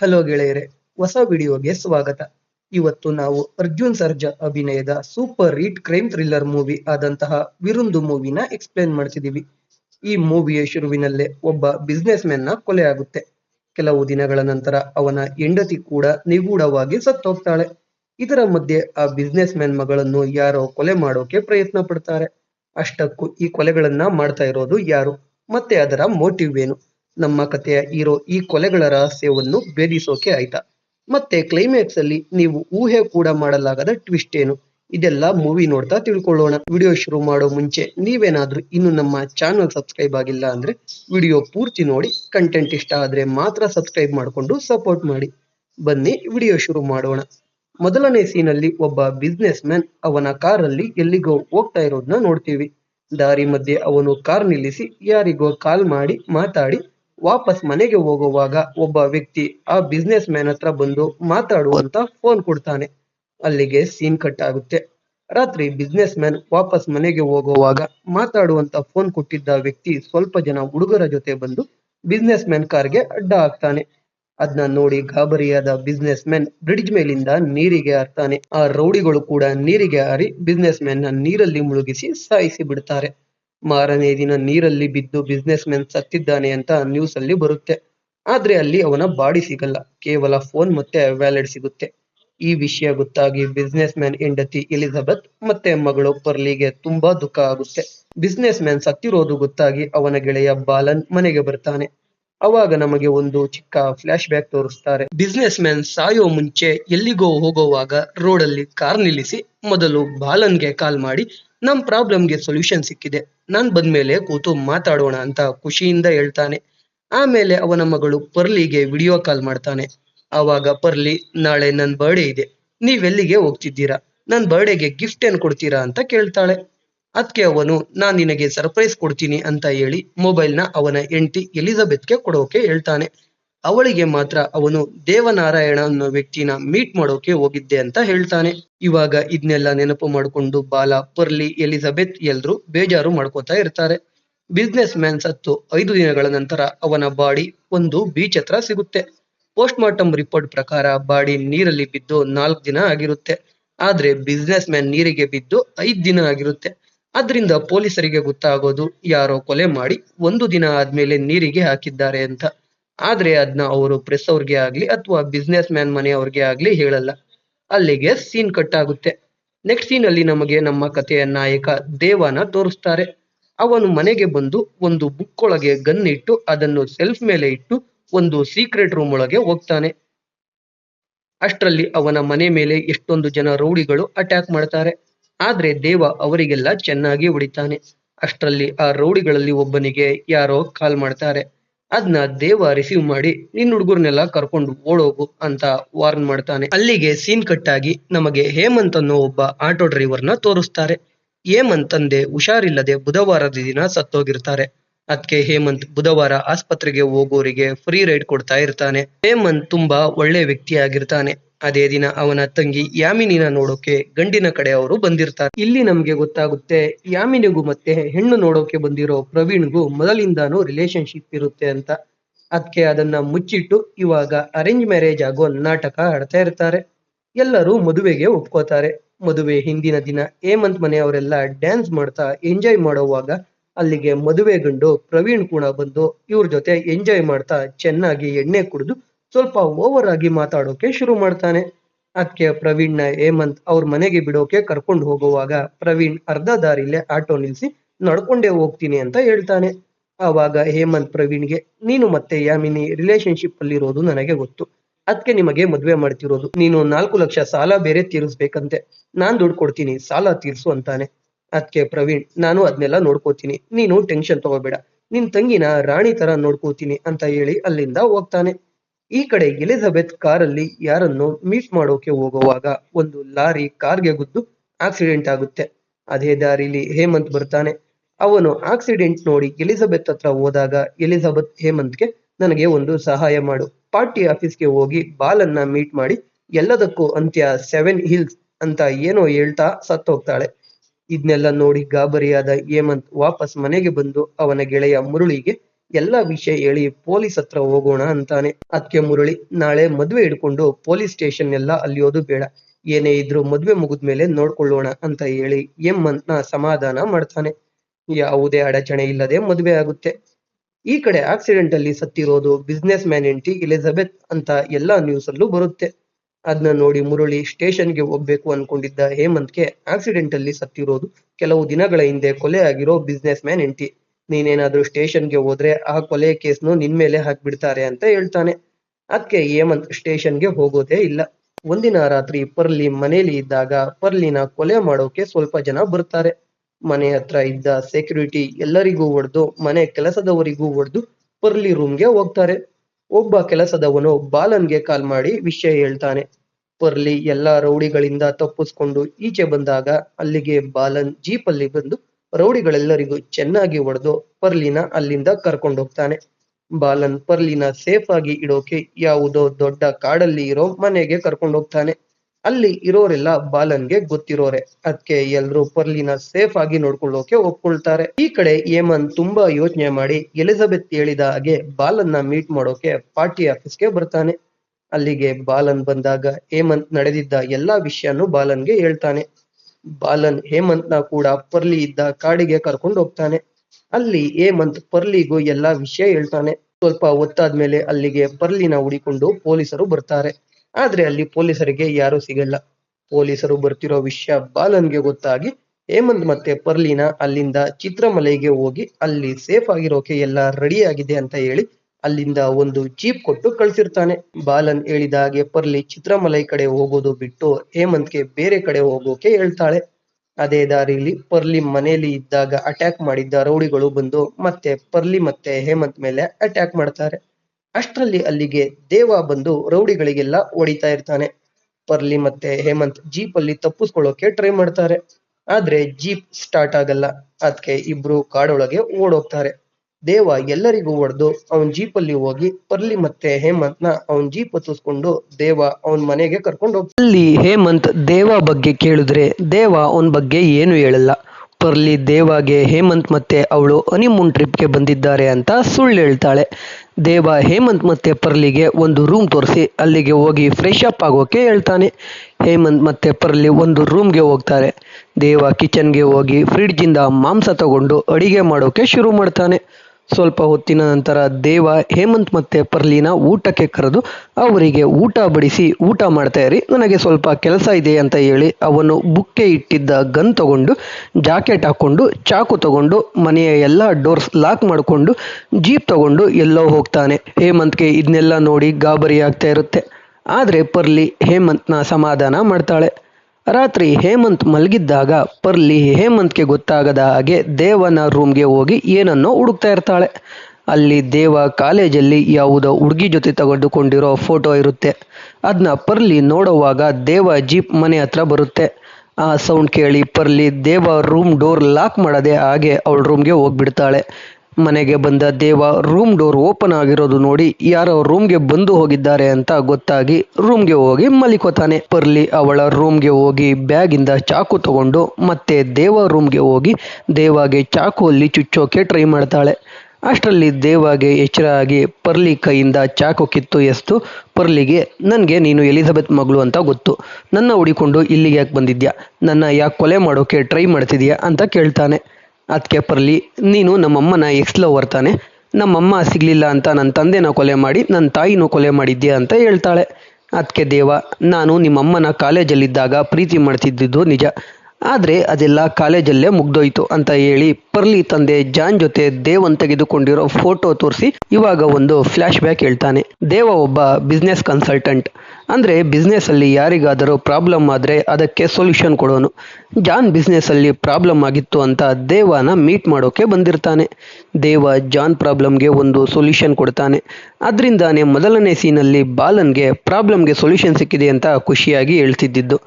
Hello ಗೆಳೆಯರೆ, ಹೊಸ ವಿಡಿಯೋಗೆ ಸ್ವಾಗತ. ಇವತ್ತು ನಾವು ಅರ್ಜುನ್ ಸರ್ಜಾ ಅಭಿನಯದ super hit crime thriller movie ಆದಂತಹ ವಿರುಂದು ಮೂವಿನ ಎಕ್ಸ್ಪ್ಲೇನ್ ಮಾಡ್ತಿದೀವಿ ಈ ಮೂವಿಯ ಶುರುವಿನಲ್ಲೇ ಒಬ್ಬ ಬಿಸ್ನೆಸ್ ಮ್ಯಾನ್ನ ಕೊಲೆ ಆಗುತ್ತೆ. ಕೆಲವು ದಿನಗಳ ನಂತರ ಅವನ ಹೆಂಡತಿ ಕೂಡ ನಿಗೂಢವಾಗಿ ಸತ್ತೋಗ್ತಾಳೆ. ಇದರ ಮಧ್ಯೆ ಆ ಬಿಸ್ನೆಸ್ ಮ್ಯಾನ್ ಮಗಳನ್ನು ಯಾರೋ ಕೊಲೆ ಮಾಡೋಕೆ ಪ್ರಯತ್ನ ಪಡ್ತಾರೆ. ಅಷ್ಟಕ್ಕೂ ಈ ಕೊಲೆಗಳನ್ನ ಮಾಡ್ತಾ ಇರೋದು ಯಾರು? ಮತ್ತೆ ಅದರ ಮೋಟಿವ್ ಏನು? ನಮ್ಮ ಕಥೆಯ ಹೀರೋ ಈ ಕೊಲೆಗಳ ರಹಸ್ಯವನ್ನು ಭೇದಿಸೋಕೆ ಆಯ್ತಾ. ಮತ್ತೆ ಕ್ಲೈಮ್ಯಾಕ್ಸ್ ಅಲ್ಲಿ ನೀವು ಊಹೆ ಕೂಡ ಮಾಡಲಾಗದ ಟ್ವಿಸ್ಟ್ ಏನು? ಇದೆಲ್ಲ ಮೂವಿ ನೋಡ್ತಾ ತಿಳ್ಕೊಳ್ಳೋಣ. ವಿಡಿಯೋ ಶುರು ಮಾಡೋ ಮುಂಚೆ ನೀವೇನಾದ್ರೂ ಇನ್ನು ನಮ್ಮ ಚಾನಲ್ ಸಬ್ಸ್ಕ್ರೈಬ್ ಆಗಿಲ್ಲ ಅಂದ್ರೆ ವಿಡಿಯೋ ಪೂರ್ತಿ ನೋಡಿ. ಕಂಟೆಂಟ್ ಇಷ್ಟ ಆದ್ರೆ ಮಾತ್ರ ಸಬ್ಸ್ಕ್ರೈಬ್ ಮಾಡಿಕೊಂಡು ಸಪೋರ್ಟ್ ಮಾಡಿ. ಬನ್ನಿ, ವಿಡಿಯೋ ಶುರು ಮಾಡೋಣ. ಮೊದಲನೇ ಸೀನಲ್ಲಿ ಒಬ್ಬ ಬಿಸ್ನೆಸ್ ಮ್ಯಾನ್ ಅವನ ಕಾರಲ್ಲಿ ಎಲ್ಲಿಗೋ ಹೋಗ್ತಾ ಇರೋದನ್ನ ನೋಡ್ತೀವಿ. ದಾರಿ ಮಧ್ಯೆ ಅವನು ಕಾರ್ ನಿಲ್ಲಿಸಿ, ಯಾರಿಗೋ ಕಾಲ್ ಮಾಡಿ, ಮಾತಾಡಿ ವಾಪಸ್ ಮನೆಗೆ ಹೋಗುವಾಗ ಒಬ್ಬ ವ್ಯಕ್ತಿ ಆ ಬಿಸ್ನೆಸ್ ಮ್ಯಾನ್ ಹತ್ರ ಬಂದು ಮಾತಾಡುವಂತ ಫೋನ್ ಕೊಡ್ತಾನೆ. ಅಲ್ಲಿಗೆ ಸೀನ್ ಕಟ್ ಆಗುತ್ತೆ. ರಾತ್ರಿ ಬಿಸ್ನೆಸ್ ಮ್ಯಾನ್ ವಾಪಸ್ ಮನೆಗೆ ಹೋಗುವಾಗ ಮಾತಾಡುವಂತ ಫೋನ್ ಕೊಟ್ಟಿದ್ದ ವ್ಯಕ್ತಿ ಸ್ವಲ್ಪ ಜನ ಹುಡುಗರ ಜೊತೆ ಬಂದು ಬಿಸ್ನೆಸ್ ಮ್ಯಾನ್ ಕಾರ್ಗೆ ಅಡ್ಡ ಹಾಕ್ತಾನೆ. ಅದನ್ನ ನೋಡಿ ಗಾಬರಿಯಾದ ಬಿಸ್ನೆಸ್ ಮ್ಯಾನ್ ಬ್ರಿಡ್ಜ್ ಮೇಲಿಂದ ನೀರಿಗೆ ಹಾರ್ತಾನೆ. ಆ ರೌಡಿಗಳು ಕೂಡ ನೀರಿಗೆ ಹಾರಿ ಬಿಸ್ನೆಸ್ ಮ್ಯಾನ್ನ ನೀರಲ್ಲಿ ಮುಳುಗಿಸಿ ಸಾಯಿಸಿ ಬಿಡ್ತಾರೆ. ಮಾರನೇ ದಿನ ನೀರಲ್ಲಿ ಬಿದ್ದು ಬಿಸ್ನೆಸ್ ಮ್ಯಾನ್ ಸತ್ತಿದ್ದಾನೆ ಅಂತ ನ್ಯೂಸ್ ಅಲ್ಲಿ ಬರುತ್ತೆ. ಆದ್ರೆ ಅಲ್ಲಿ ಅವನ ಬಾಡಿ ಸಿಗಲ್ಲ. ಕೇವಲ ಫೋನ್ ಮತ್ತೆ ವ್ಯಾಲೆಟ್ ಸಿಗುತ್ತೆ. ಈ ವಿಷಯ ಗೊತ್ತಾಗಿ ಬಿಸ್ನೆಸ್ ಮ್ಯಾನ್ ಹೆಂಡತಿ ಎಲಿಜಬೆತ್ ಮತ್ತೆ ಮಗಳು ಪರ್ಲಿಗೆ ತುಂಬಾ ದುಃಖ ಆಗುತ್ತೆ. ಬಿಸ್ನೆಸ್ ಮ್ಯಾನ್ ಸತ್ತಿರೋದು ಗೊತ್ತಾಗಿ ಅವನ ಗೆಳೆಯ ಬಾಲನ್ ಮನೆಗೆ ಬರ್ತಾನೆ. ಅವಾಗ ನಮಗೆ ಒಂದು ಚಿಕ್ಕ ಫ್ಲಾಶ್ ಬ್ಯಾಕ್ ತೋರಿಸ್ತಾರೆ. ಬಿಸ್ನೆಸ್ ಮ್ಯಾನ್ ಸಾಯೋ ಮುಂಚೆ ಎಲ್ಲಿಗೋ ಹೋಗುವಾಗ ರೋಡ್ ಅಲ್ಲಿ ಕಾರ್ ನಿಲ್ಲಿಸಿ ಮೊದಲು ಬಾಲನ್ಗೆ ಕಾಲ್ ಮಾಡಿ ನಮ್ ಪ್ರಾಬ್ಲಮ್ಗೆ ಸೊಲ್ಯೂಷನ್ ಸಿಕ್ಕಿದೆ. ನಾನ್ ಬಂದ್ಮೇಲೆ ಕೂತು ಮಾತಾಡೋಣ ಅಂತ ಖುಷಿಯಿಂದ ಹೇಳ್ತಾನೆ. ಆಮೇಲೆ ಅವನ ಮಗಳು ಪರ್ಲಿಗೆ ವಿಡಿಯೋ ಕಾಲ್ ಮಾಡ್ತಾನೆ. ಆವಾಗ ಪರ್ಲಿ, ನಾಳೆ ನನ್ ಬರ್ಡೇ ಇದೆ. ನೀವೆಲ್ಲಿಗೆ ಹೋಗ್ತಿದ್ದೀರಾ? ನನ್ ಬರ್ಡೇಗೆ ಗಿಫ್ಟ್ ಏನ್ ಕೊಡ್ತೀರಾ ಅಂತ ಕೇಳ್ತಾಳೆ. ಅದಕ್ಕೆ ಅವನು, ನಾನ್ ನಿನಗೆ ಸರ್ಪ್ರೈಸ್ ಕೊಡ್ತೀನಿ ಅಂತ ಹೇಳಿ ಮೊಬೈಲ್ನ ಅವನ ಹೆಂಡತಿ ಎಲಿಜಬೆತ್ಗೆ ಕೊಡೋಕೆ ಹೇಳ್ತಾನೆ. ಅವಳಿಗೆ ಮಾತ್ರ ಅವನು ದೇವನಾರಾಯಣ ಅನ್ನೋ ವ್ಯಕ್ತಿನ ಮೀಟ್ ಮಾಡೋಕೆ ಹೋಗಿದ್ದೆ ಅಂತ ಹೇಳ್ತಾನೆ. ಇವಾಗ ಇದನ್ನೆಲ್ಲ ನೆನಪು ಮಾಡಿಕೊಂಡು ಬಾಲ, ಪರ್ಲಿ, ಎಲಿಜಬೆತ್ ಎಲ್ರು ಬೇಜಾರು ಮಾಡ್ಕೋತಾ ಇರ್ತಾರೆ. ಬಿಸ್ನೆಸ್ ಮ್ಯಾನ್ ಸತ್ತು ಐದು ದಿನಗಳ ನಂತರ ಅವನ ಬಾಡಿ ಒಂದು ಬೀಚ್ ಹತ್ರ ಸಿಗುತ್ತೆ. ಪೋಸ್ಟ್ ಮಾರ್ಟಮ್ ರಿಪೋರ್ಟ್ ಪ್ರಕಾರ ಬಾಡಿ ನೀರಲ್ಲಿ ಬಿದ್ದು ನಾಲ್ಕು ದಿನ ಆಗಿರುತ್ತೆ. ಆದ್ರೆ ಬಿಸ್ನೆಸ್ ಮ್ಯಾನ್ ನೀರಿಗೆ ಬಿದ್ದು ಐದ್ ದಿನ ಆಗಿರುತ್ತೆ. ಅದ್ರಿಂದ ಪೊಲೀಸರಿಗೆ ಗೊತ್ತಾಗೋದು ಯಾರೋ ಕೊಲೆ ಮಾಡಿ ಒಂದು ದಿನ ಆದ್ಮೇಲೆ ನೀರಿಗೆ ಹಾಕಿದ್ದಾರೆ ಅಂತ. ಆದ್ರೆ ಅದನ್ನ ಅವರು ಪ್ರೆಸ್ ಅವ್ರಿಗೆ ಆಗ್ಲಿ ಅಥವಾ ಬಿಸ್ನೆಸ್ ಮ್ಯಾನ್ ಮನೆಯವ್ರಿಗೆ ಆಗ್ಲಿ ಹೇಳಲ್ಲ. ಅಲ್ಲಿಗೆ ಸೀನ್ ಕಟ್ ಆಗುತ್ತೆ. ನೆಕ್ಸ್ಟ್ ಸೀನ್ ಅಲ್ಲಿ ನಮಗೆ ನಮ್ಮ ಕಥೆಯ ನಾಯಕ ದೇವನ ತೋರಿಸ್ತಾರೆ. ಅವನು ಮನೆಗೆ ಬಂದು ಒಂದು ಬುಕ್ ಒಳಗೆ ಗನ್ ಇಟ್ಟು ಅದನ್ನು ಸೆಲ್ಫ್ ಮೇಲೆ ಇಟ್ಟು ಒಂದು ಸೀಕ್ರೆಟ್ ರೂಮ್ ಒಳಗೆ ಹೋಗ್ತಾನೆ. ಅಷ್ಟರಲ್ಲಿ ಅವನ ಮನೆ ಮೇಲೆ ಎಷ್ಟೊಂದು ಜನ ರೌಡಿಗಳು ಅಟ್ಯಾಕ್ ಮಾಡ್ತಾರೆ. ಆದ್ರೆ ದೇವ ಅವರಿಗೆಲ್ಲ ಚೆನ್ನಾಗಿ ಹೊಡಿತಾನೆ. ಅಷ್ಟರಲ್ಲಿ ಆ ರೌಡಿಗಳಲ್ಲಿ ಒಬ್ಬನಿಗೆ ಯಾರೋ ಕಾಲ್ ಮಾಡ್ತಾರೆ. ಅದ್ನ ದೇವ ರಿಸೀವ್ ಮಾಡಿ ನಿನ್ ಹುಡುಗರ್ನೆಲ್ಲ ಕರ್ಕೊಂಡು ಓಡೋಗು ಅಂತ ವಾರ್ನ್ ಮಾಡ್ತಾನೆ. ಅಲ್ಲಿಗೆ ಸೀನ್ ಕಟ್ ಆಗಿ ನಮಗೆ ಹೇಮಂತ್ ಅನ್ನೋ ಒಬ್ಬ ಆಟೋ ಡ್ರೈವರ್ನ ತೋರಿಸ್ತಾರೆ. ಹೇಮಂತ್ ತಂದೆ ಹುಷಾರಿಲ್ಲದೆ ಬುಧವಾರದ ದಿನ ಸತ್ತೋಗಿರ್ತಾರೆ. ಅದಕ್ಕೆ ಹೇಮಂತ್ ಬುಧವಾರ ಆಸ್ಪತ್ರೆಗೆ ಹೋಗೋರಿಗೆ ಫ್ರೀ ರೈಡ್ ಕೊಡ್ತಾ ಇರ್ತಾನೆ. ಹೇಮಂತ್ ತುಂಬಾ ಒಳ್ಳೆ ವ್ಯಕ್ತಿ ಆಗಿರ್ತಾನೆ. ಅದೇ ದಿನ ಅವನ ತಂಗಿ ಯಾಮಿನಿನ ನೋಡೋಕೆ ಗಂಡಿನ ಕಡೆ ಅವರು ಬಂದಿರ್ತಾರೆ. ಇಲ್ಲಿ ನಮ್ಗೆ ಗೊತ್ತಾಗುತ್ತೆ, ಯಾಮಿನಿಗೂ ಮತ್ತೆ ಹೆಣ್ಣು ನೋಡೋಕೆ ಬಂದಿರೋ ಪ್ರವೀಣ್ಗೂ ಮೊದಲಿಂದಾನು ರಿಲೇಶನ್ಶಿಪ್ ಇರುತ್ತೆ ಅಂತ. ಅದಕ್ಕೆ ಅದನ್ನ ಮುಚ್ಚಿಟ್ಟು ಇವಾಗ ಅರೇಂಜ್ ಮ್ಯಾರೇಜ್ ಆಗೋ ನಾಟಕ ಆಡ್ತಾ ಇರ್ತಾರೆ. ಎಲ್ಲರೂ ಮದುವೆಗೆ ಒಪ್ಕೋತಾರೆ. ಮದುವೆ ಹಿಂದಿನ ದಿನ ಹೇಮಂತ್ ಮನೆಯವರೆಲ್ಲ ಡ್ಯಾನ್ಸ್ ಮಾಡ್ತಾ ಎಂಜಾಯ್ ಮಾಡೋವಾಗ ಅಲ್ಲಿಗೆ ಮದುವೆ ಗಂಡು ಪ್ರವೀಣ್ ಕೂಡ ಬಂದು ಇವ್ರ ಜೊತೆ ಎಂಜಾಯ್ ಮಾಡ್ತಾ ಚೆನ್ನಾಗಿ ಎಣ್ಣೆ ಕುಡಿದು ಸ್ವಲ್ಪ ಓವರ್ ಆಗಿ ಮಾತಾಡೋಕೆ ಶುರು ಮಾಡ್ತಾನೆ. ಅದಕ್ಕೆ ಪ್ರವೀಣ್ನ ಹೇಮಂತ್ ಅವ್ರ ಮನೆಗೆ ಬಿಡೋಕೆ ಕರ್ಕೊಂಡು ಹೋಗುವಾಗ ಪ್ರವೀಣ್ ಅರ್ಧ ದಾರಿಲೇ ಆಟೋ ನಿಲ್ಸಿ ನಡ್ಕೊಂಡೇ ಹೋಗ್ತೀನಿ ಅಂತ ಹೇಳ್ತಾನೆ. ಆವಾಗ ಹೇಮಂತ್ ಪ್ರವೀಣ್ಗೆ, ನೀನು ಮತ್ತೆ ಯಾಮಿನಿ ರಿಲೇಶನ್ಶಿಪ್ ಅಲ್ಲಿ ಇರೋದು ನನಗೆ ಗೊತ್ತು. ಅದಕ್ಕೆ ನಿಮಗೆ ಮದುವೆ ಮಾಡ್ತಿರೋದು. ನೀನು ನಾಲ್ಕು ಲಕ್ಷ ಸಾಲ ಬೇರೆ ತೀರಿಸ್ಬೇಕಂತೆ. ನಾನ್ ದುಡ್ಡು ಕೊಡ್ತೀನಿ, ಸಾಲ ತೀರ್ಸು ಅಂತಾನೆ. ಅದಕ್ಕೆ ಪ್ರವೀಣ್, ನಾನು ಅದನ್ನೆಲ್ಲ ನೋಡ್ಕೋತೀನಿ. ನೀನು ಟೆನ್ಷನ್ ತಗೋಬೇಡ. ನಿನ್ ತಂಗಿನ ರಾಣಿ ತರ ನೋಡ್ಕೋತೀನಿ ಅಂತ ಹೇಳಿ ಅಲ್ಲಿಂದ ಹೋಗ್ತಾನೆ. ಈ ಕಡೆ ಎಲಿಜಬೆತ್ ಕಾರಲ್ಲಿ ಯಾರನ್ನು ಮೀಟ್ ಮಾಡೋಕೆ ಹೋಗುವಾಗ ಒಂದು ಲಾರಿ ಕಾರ್ಗೆ ಗುದ್ದು ಆಕ್ಸಿಡೆಂಟ್ ಆಗುತ್ತೆ. ಅದೇ ದಾರಿಲಿ ಹೇಮಂತ್ ಬರ್ತಾನೆ. ಅವನು ಆಕ್ಸಿಡೆಂಟ್ ನೋಡಿ ಎಲಿಜಬೆತ್ ಹತ್ರ ಹೋದಾಗ ಎಲಿಜಬೆತ್ ಹೇಮಂತ್ಗೆ ನನಗೆ ಒಂದು ಸಹಾಯ ಮಾಡು. ಪಾರ್ಟಿ ಆಫೀಸ್ಗೆ ಹೋಗಿ ಬಾಲನ್ನ ಮೀಟ್ ಮಾಡಿ ಎಲ್ಲದಕ್ಕೂ ಅಂತ್ಯ ಸೆವೆನ್ ಹಿಲ್ಸ್ ಅಂತ ಏನೋ ಹೇಳ್ತಾ ಸತ್ತೋಗ್ತಾಳೆ. ಇದನ್ನೆಲ್ಲ ನೋಡಿ ಗಾಬರಿಯಾದ ಹೇಮಂತ್ ವಾಪಸ್ ಮನೆಗೆ ಬಂದು ಅವನ ಗೆಳೆಯ ಮುರಳಿಗೆ ಎಲ್ಲಾ ವಿಷಯ ಹೇಳಿ ಪೊಲೀಸ್ ಹತ್ರ ಹೋಗೋಣ ಅಂತಾನೆ. ಅದಕ್ಕೆ ಮುರಳಿ, ನಾಳೆ ಮದ್ವೆ ಹಿಡ್ಕೊಂಡು ಪೊಲೀಸ್ ಸ್ಟೇಷನ್ ಎಲ್ಲ ಅಲ್ಲಿಯೋದು ಬೇಡ. ಏನೇ ಇದ್ರು ಮದ್ವೆ ಮುಗಿದ್ಮೇಲೆ ನೋಡ್ಕೊಳ್ಳೋಣ ಅಂತ ಹೇಳಿ ಹೇಮಂತ್ನ ಸಮಾಧಾನ ಮಾಡ್ತಾನೆ. ಯಾವುದೇ ಅಡಚಣೆ ಇಲ್ಲದೆ ಮದ್ವೆ ಆಗುತ್ತೆ. ಈ ಕಡೆ ಆಕ್ಸಿಡೆಂಟ್ ಅಲ್ಲಿ ಸತ್ತಿರೋದು ಬಿಸ್ನೆಸ್ ಮ್ಯಾನ್ ಎಂಟಿ ಎಲಿಜಬೆತ್ ಅಂತ ಎಲ್ಲಾ ನ್ಯೂಸ್ ಅಲ್ಲೂ ಬರುತ್ತೆ. ಅದನ್ನ ನೋಡಿ ಮುರಳಿ ಸ್ಟೇಷನ್ಗೆ ಹೋಗ್ಬೇಕು ಅನ್ಕೊಂಡಿದ್ದ ಹೇಮಂತ್ಗೆ ಆಕ್ಸಿಡೆಂಟ್ ಅಲ್ಲಿ ಸತ್ತಿರೋದು ಕೆಲವು ದಿನಗಳ ಹಿಂದೆ ಕೊಲೆ ಆಗಿರೋ ಬಿಸ್ನೆಸ್ ಮ್ಯಾನ್ ಹೆಂಡತಿ. ನೀನೇನಾದ್ರೂ ಸ್ಟೇಷನ್ಗೆ ಹೋದ್ರೆ ಆ ಕೊಲೆ ಕೇಸ್ನು ನಿನ್ ಮೇಲೆ ಹಾಕ್ಬಿಡ್ತಾರೆ ಅಂತ ಹೇಳ್ತಾನೆ. ಅದಕ್ಕೆ ಹೇಮಂತ್ ಸ್ಟೇಷನ್ಗೆ ಹೋಗೋದೇ ಇಲ್ಲ. ಒಂದಿನ ರಾತ್ರಿ ಪರ್ಲಿ ಮನೇಲಿ ಇದ್ದಾಗ ಪರ್ಲಿನ ಕೊಲೆ ಮಾಡೋಕೆ ಸ್ವಲ್ಪ ಜನ ಬರ್ತಾರೆ. ಮನೆ ಹತ್ರ ಇದ್ದ ಸೆಕ್ಯೂರಿಟಿ ಎಲ್ಲರಿಗೂ ಹೊಡೆದು ಮನೆ ಕೆಲಸದವರಿಗೂ ಹೊಡೆದು ಪರ್ಲಿ ರೂಮ್ಗೆ ಹೋಗ್ತಾರೆ. ಒಬ್ಬ ಕೆಲಸದವನು ಬಾಲನ್ಗೆ ಕಾಲ್ ಮಾಡಿ ವಿಷಯ ಹೇಳ್ತಾನೆ. ಪರ್ಲಿ ಎಲ್ಲಾ ರೌಡಿಗಳಿಂದ ತಪ್ಪಿಸ್ಕೊಂಡು ಈಚೆ ಬಂದಾಗ ಅಲ್ಲಿಗೆ ಬಾಲನ್ ಜೀಪ್ ಅಲ್ಲಿ ಬಂದು ರೌಡಿಗಳೆಲ್ಲರಿಗೂ ಚೆನ್ನಾಗಿ ಹೊಡೆದು ಪರ್ಲಿನ ಅಲ್ಲಿಂದ ಕರ್ಕೊಂಡು ಹೋಗ್ತಾನೆ. ಬಾಲನ್ ಪರ್ಲಿನ ಸೇಫ್ ಆಗಿ ಇಡೋಕೆ ಯಾವುದೋ ದೊಡ್ಡ ಕಾಡಲ್ಲಿ ಇರೋ ಮನೆಗೆ ಕರ್ಕೊಂಡು ಹೋಗ್ತಾನೆ. ಅಲ್ಲಿ ಇರೋರೆಲ್ಲ ಬಾಲನ್ಗೆ ಗೊತ್ತಿರೋರೆ. ಅದಕ್ಕೆ ಎಲ್ರು ಪರ್ಲಿನ ಸೇಫ್ ಆಗಿ ನೋಡ್ಕೊಳ್ಳೋಕೆ ಒಪ್ಕೊಳ್ತಾರೆ. ಈ ಕಡೆ ಹೇಮಂತ್ ತುಂಬಾ ಯೋಚನೆ ಮಾಡಿ ಎಲಿಜಬೆತ್ ಹೇಳಿದ ಹಾಗೆ ಬಾಲನ್ನ ಮೀಟ್ ಮಾಡೋಕೆ ಪಾರ್ಟಿ ಆಫೀಸ್ಗೆ ಬರ್ತಾನೆ. ಅಲ್ಲಿಗೆ ಬಾಲನ್ ಬಂದಾಗ ಹೇಮಂತ್ ನಡೆದಿದ್ದ ಎಲ್ಲಾ ವಿಷಯನೂ ಬಾಲನ್ಗೆ ಹೇಳ್ತಾನೆ. ಬಾಲನ್ ಹೇಮಂತ್ನ ಕೂಡ ಪರ್ಲಿ ಇದ್ದ ಕಾಡಿಗೆ ಕರ್ಕೊಂಡು ಹೋಗ್ತಾನೆ. ಅಲ್ಲಿ ಹೇಮಂತ್ ಪರ್ಲಿಗೂ ಎಲ್ಲಾ ವಿಷಯ ಹೇಳ್ತಾನೆ. ಸ್ವಲ್ಪ ಹೊತ್ತಾದ್ಮೇಲೆ ಅಲ್ಲಿಗೆ ಪರ್ಲಿನ ಹುಡಿಕೊಂಡು ಪೊಲೀಸರು ಬರ್ತಾರೆ. ಆದ್ರೆ ಅಲ್ಲಿ ಪೊಲೀಸರಿಗೆ ಯಾರು ಸಿಗಲ್ಲ. ಪೊಲೀಸರು ಬರ್ತಿರೋ ವಿಷಯ ಬಾಲನ್ಗೆ ಗೊತ್ತಾಗಿ ಹೇಮಂತ್ ಮತ್ತೆ ಪರ್ಲಿನ ಅಲ್ಲಿಂದ ಚಿತ್ರಮಲೆಗೆ ಹೋಗಿ ಅಲ್ಲಿ ಸೇಫ್ ಆಗಿರೋಕೆ ಎಲ್ಲ ರೆಡಿ ಆಗಿದೆ ಅಂತ ಹೇಳಿ ಅಲ್ಲಿಂದ ಒಂದು ಜೀಪ್ ಕೊಟ್ಟು ಕಳಿಸಿರ್ತಾನೆ. ಬಾಲನ್ ಹೇಳಿದ ಹಾಗೆ, ಪರ್ಲಿ ಚಿತ್ರಮಲೈ ಕಡೆ ಹೋಗೋದು ಬಿಟ್ಟು ಹೇಮಂತ್ಗೆ ಬೇರೆ ಕಡೆ ಹೋಗೋಕೆ ಹೇಳ್ತಾಳೆ. ಅದೇ ದಾರಿಲಿ ಪರ್ಲಿ ಮನೆಯಲ್ಲಿ ಇದ್ದಾಗ ಅಟ್ಯಾಕ್ ಮಾಡಿದ್ದ ರೌಡಿಗಳು ಬಂದು ಮತ್ತೆ ಪರ್ಲಿ ಮತ್ತೆ ಹೇಮಂತ್ ಮೇಲೆ ಅಟ್ಯಾಕ್ ಮಾಡ್ತಾರೆ. ಅಷ್ಟರಲ್ಲಿ ಅಲ್ಲಿಗೆ ದೇವ ಬಂದು ರೌಡಿಗಳಿಗೆಲ್ಲ ಹೊಡಿತಾ ಇರ್ತಾನೆ. ಪರ್ಲಿ ಮತ್ತೆ ಹೇಮಂತ್ ಜೀಪ್ ಅಲ್ಲಿ ತಪ್ಪಿಸ್ಕೊಳ್ಳೋಕೆ ಟ್ರೈ ಮಾಡ್ತಾರೆ. ಆದ್ರೆ ಜೀಪ್ ಸ್ಟಾರ್ಟ್ ಆಗಲ್ಲ. ಅದಕ್ಕೆ ಇಬ್ರು ಕಾಡೊಳಗೆ ಓಡೋಗ್ತಾರೆ. ದೇವ ಎಲ್ಲರಿಗೂ ಹೊಡೆದು ಅವನ್ ಜೀಪಲ್ಲಿ ಹೋಗಿ ಪರ್ಲಿ ಮತ್ತೆ ಹೇಮಂತ್ನ ಅವನ್ ಜೀಪ್ ಹತ್ತಿಸ್ಕೊಂಡು ದೇವ ಅವನ ಮನೆಗೆ ಕರ್ಕೊಂಡು ಅಲ್ಲಿ ಹೇಮಂತ್ ದೇವ ಬಗ್ಗೆ ಕೇಳಿದ್ರೆ ದೇವ ಅವನ ಬಗ್ಗೆ ಏನು ಹೇಳಲ್ಲ. ಪರ್ಲಿ ದೇವಾಗೆ ಹೇಮಂತ್ ಮತ್ತೆ ಅವಳು ಹನಿಮೂನ್ ಟ್ರಿಪ್ಗೆ ಬಂದಿದ್ದಾರೆ ಅಂತ ಸುಳ್ಳು ಹೇಳ್ತಾಳೆ. ದೇವ ಹೇಮಂತ್ ಮತ್ತೆ ಪರ್ಲಿಗೆ ಒಂದು ರೂಮ್ ತೋರಿಸಿ ಅಲ್ಲಿಗೆ ಹೋಗಿ ಫ್ರೆಶ್ ಅಪ್ ಆಗೋಕೆ ಹೇಳ್ತಾನೆ. ಹೇಮಂತ್ ಮತ್ತೆ ಪರ್ಲಿ ಒಂದು ರೂಮ್ಗೆ ಹೋಗ್ತಾರೆ. ದೇವ ಕಿಚನ್ಗೆ ಹೋಗಿ ಫ್ರಿಡ್ಜಿಂದ ಮಾಂಸ ತಗೊಂಡು ಅಡಿಗೆ ಮಾಡೋಕೆ ಶುರು ಮಾಡ್ತಾನೆ. ಸ್ವಲ್ಪ ಹೊತ್ತಿನ ನಂತರ ದೇವ ಹೇಮಂತ್ ಮತ್ತೆ ಪರ್ಲಿನ ಊಟಕ್ಕೆ ಕರೆದು ಅವರಿಗೆ ಊಟ ಬಡಿಸಿ ಊಟ ಮಾಡ್ತಾ ಇರಿ, ನನಗೆ ಸ್ವಲ್ಪ ಕೆಲಸ ಇದೆ ಅಂತ ಹೇಳಿ ಅವನು ಬುಕ್ಕೆ ಇಟ್ಟಿದ್ದ ಗನ್ ತಗೊಂಡು, ಜಾಕೆಟ್ ಹಾಕೊಂಡು, ಚಾಕು ತಗೊಂಡು, ಮನೆಯ ಎಲ್ಲ ಡೋರ್ಸ್ ಲಾಕ್ ಮಾಡಿಕೊಂಡು, ಜೀಪ್ ತಗೊಂಡು ಎಲ್ಲೋ ಹೋಗ್ತಾನೆ. ಹೇಮಂತ್ಗೆ ಇದನ್ನೆಲ್ಲ ನೋಡಿ ಗಾಬರಿ ಆಗ್ತಾ ಇರುತ್ತೆ. ಆದರೆ ಪರ್ಲಿ ಹೇಮಂತ್ನ ಸಮಾಧಾನ ಮಾಡ್ತಾಳೆ. ರಾತ್ರಿ ಹೇಮಂತ್ ಮಲಗಿದ್ದಾಗ ಪರ್ಲಿ ಹೇಮಂತ್ಗೆ ಗೊತ್ತಾಗದ ಹಾಗೆ ದೇವನ ರೂಮ್ಗೆ ಹೋಗಿ ಏನನ್ನೋ ಹುಡುಕ್ತಾ ಇರ್ತಾಳೆ. ಅಲ್ಲಿ ದೇವ ಕಾಲೇಜಲ್ಲಿ ಯಾವುದೋ ಹುಡುಗಿ ಜೊತೆ ತೆಗೆದುಕೊಂಡಿರೋ ಫೋಟೋ ಇರುತ್ತೆ. ಅದನ್ನ ಪರ್ಲಿ ನೋಡುವಾಗ ದೇವ ಜೀಪ್ ಮನೆ ಹತ್ರ ಬರುತ್ತೆ. ಆ ಸೌಂಡ್ ಕೇಳಿ ಪರ್ಲಿ ದೇವ ರೂಮ್ ಡೋರ್ ಲಾಕ್ ಮಾಡದೆ ಹಾಗೆ ಅವಳ ರೂಮ್ಗೆ ಹೋಗ್ಬಿಡ್ತಾಳೆ. ಮನೆಗೆ ಬಂದ ದೇವ ರೂಮ್ ಡೋರ್ ಓಪನ್ ಆಗಿರೋದು ನೋಡಿ ಯಾರೋ ರೂಮ್ಗೆ ಬಂದು ಹೋಗಿದ್ದಾರೆ ಅಂತ ಗೊತ್ತಾಗಿ ರೂಮ್ಗೆ ಹೋಗಿ ಮಲಿಕೋತಾನೆ. ಪರ್ಲಿ ಅವಳ ರೂಮ್ಗೆ ಹೋಗಿ ಬ್ಯಾಗಿಂದ ಚಾಕು ತಗೊಂಡು ಮತ್ತೆ ದೇವ ರೂಮ್ಗೆ ಹೋಗಿ ದೇವಾಗೆ ಚಾಕು ಅಲ್ಲಿ ಚುಚ್ಚೋಕೆ ಟ್ರೈ ಮಾಡ್ತಾಳೆ. ಅಷ್ಟರಲ್ಲಿ ದೇವಾಗೆ ಎಚ್ಚರ ಆಗಿ ಪರ್ಲಿ ಕೈಯಿಂದ ಚಾಕು ಕಿತ್ತು ಎಸ್ತು. ಪರ್ಲಿಗೆ, ನನಗೆ ನೀನು ಎಲಿಜಬೆತ್ ಮಗಳು ಅಂತ ಗೊತ್ತು. ನನ್ನ ಹುಡಿಕೊಂಡು ಇಲ್ಲಿಗೆ ಯಾಕೆ ಬಂದಿದ್ಯಾ? ನನ್ನ ಯಾಕೆ ಕೊಲೆ ಮಾಡೋಕೆ ಟ್ರೈ ಮಾಡ್ತಿದ್ಯಾ? ಅಂತ ಕೇಳ್ತಾನೆ. ಅದಕ್ಕೆ ಪರ್ಲಿ ನೀನು ನಮ್ಮಮ್ಮನ ಎಕ್ಸ್ ಲವರ್ ತಾನೆ. ನಮ್ಮಮ್ಮ ಸಿಗಲಿಲ್ಲ ಅಂತ ನನ್ನ ತಂದೆನ ಕೊಲೆ ಮಾಡಿ ನನ್ನ ತಾಯಿನೂ ಕೊಲೆ ಮಾಡಿದ್ಯಾ ಅಂತ ಹೇಳ್ತಾಳೆ. ಅದಕ್ಕೆ ದೇವ, ನಾನು ನಿಮ್ಮಮ್ಮನ ಕಾಲೇಜಲ್ಲಿದ್ದಾಗ ಪ್ರೀತಿ ಮಾಡ್ತಿದ್ದಿದ್ದು ನಿಜ. ಆದರೆ ಅದೆಲ್ಲ ಕಾಲೇಜಲ್ಲೇ ಮುಗ್ದೋಯ್ತು ಅಂತ ಹೇಳಿ ಪರ್ಲಿ ತಂದೆ ಜಾನ್ ಜೊತೆ ದೇವನ್ ತೆಗೆದುಕೊಂಡಿರೋ ಫೋಟೋ ತೋರಿಸಿ ಇವಾಗ ಒಂದು ಫ್ಲ್ಯಾಶ್ ಬ್ಯಾಕ್ ಹೇಳ್ತಾನೆ. ದೇವ ಒಬ್ಬ ಬಿಸ್ನೆಸ್ ಕನ್ಸಲ್ಟೆಂಟ್ ಅಂದರೆ ಬಿಸ್ನೆಸ್ಸಲ್ಲಿ ಯಾರಿಗಾದರೂ ಪ್ರಾಬ್ಲಮ್ ಆದರೆ ಅದಕ್ಕೆ ಸೊಲ್ಯೂಷನ್ ಕೊಡೋನು. ಜಾನ್ ಬಿಸ್ನೆಸ್ಸಲ್ಲಿ ಪ್ರಾಬ್ಲಮ್ ಆಗಿತ್ತು ಅಂತ ದೇವನ ಮೀಟ್ ಮಾಡೋಕೆ ಬಂದಿರ್ತಾನೆ. ದೇವ ಜಾನ್ ಪ್ರಾಬ್ಲಮ್ಗೆ ಒಂದು ಸೊಲ್ಯೂಷನ್ ಕೊಡ್ತಾನೆ. ಅದರಿಂದಾನೇ ಮೊದಲನೇ ಸೀನಲ್ಲಿ ಬಾಲನ್ಗೆ ಪ್ರಾಬ್ಲಮ್ಗೆ ಸೊಲ್ಯೂಷನ್ ಸಿಕ್ಕಿದೆ ಅಂತ ಖುಷಿಯಾಗಿ ಹೇಳ್ತಿದ್ದಿದ್ದು.